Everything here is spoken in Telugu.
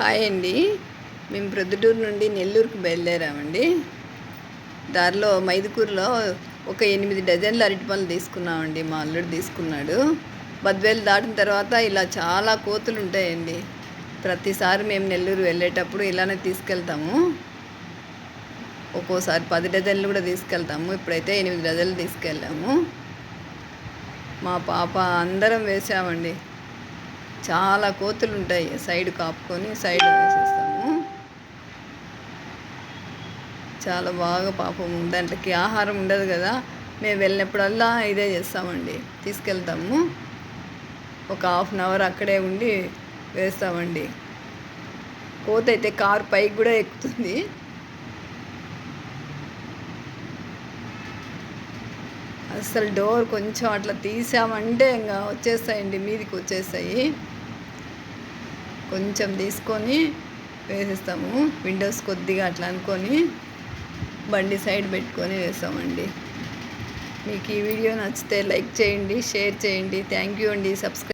హాయ్ అండి. మేము ప్రొద్దుటూరు నుండి నెల్లూరుకు బయలుదేరామండి. దారిలో మైదుకూరులో ఒక ఎనిమిది డజన్ల అరటిపళ్ళు తీసుకున్నామండి. మా అల్లుడు తీసుకున్నాడు. బద్వేలు దాటిన తర్వాత ఇలా చాలా కోతులు ఉంటాయండి ప్రతిసారి మేము నెల్లూరు వెళ్ళేటప్పుడు ఇలానే తీసుకెళ్తాము. ఒక్కోసారి పది డజన్లు కూడా తీసుకెళ్తాము. ఇప్పుడైతే ఎనిమిది డజన్లు తీసుకెళ్ళాము. మా పాప అందరం వేసామండి. చాలా కోతులు ఉంటాయి సైడ్ కాపుకొని సైడ్ వేసేస్తాము. చాలా బాగా పాపం దాంట్లోకి ఆహారం ఉండదు కదా. మేము వెళ్ళినప్పుడల్లా ఇదే చేస్తామండి. తీసుకెళ్తాము. ఒక హాఫ్ అన్ అవర్ అక్కడే ఉండి వేస్తామండి. కోత అయితే కారు పైకి కూడా ఎక్కుతుంది. అసలు డోర్ కొంచెం అట్లా తీసామంటే ఇంకా వచ్చేస్తాయండి మీదికి వచ్చేస్తాయి. కొంచెం తీసుకొని వేసేస్తాము. విండోస్ కొద్దిగా అట్లా అనుకొని బండి సైడ్ పెట్టుకొని వేస్తామండి. మీకు ఈ వీడియో నచ్చితే లైక్ చేయండి షేర్ చేయండి. థ్యాంక్ యూ అండి. సబ్స్క్రైబ్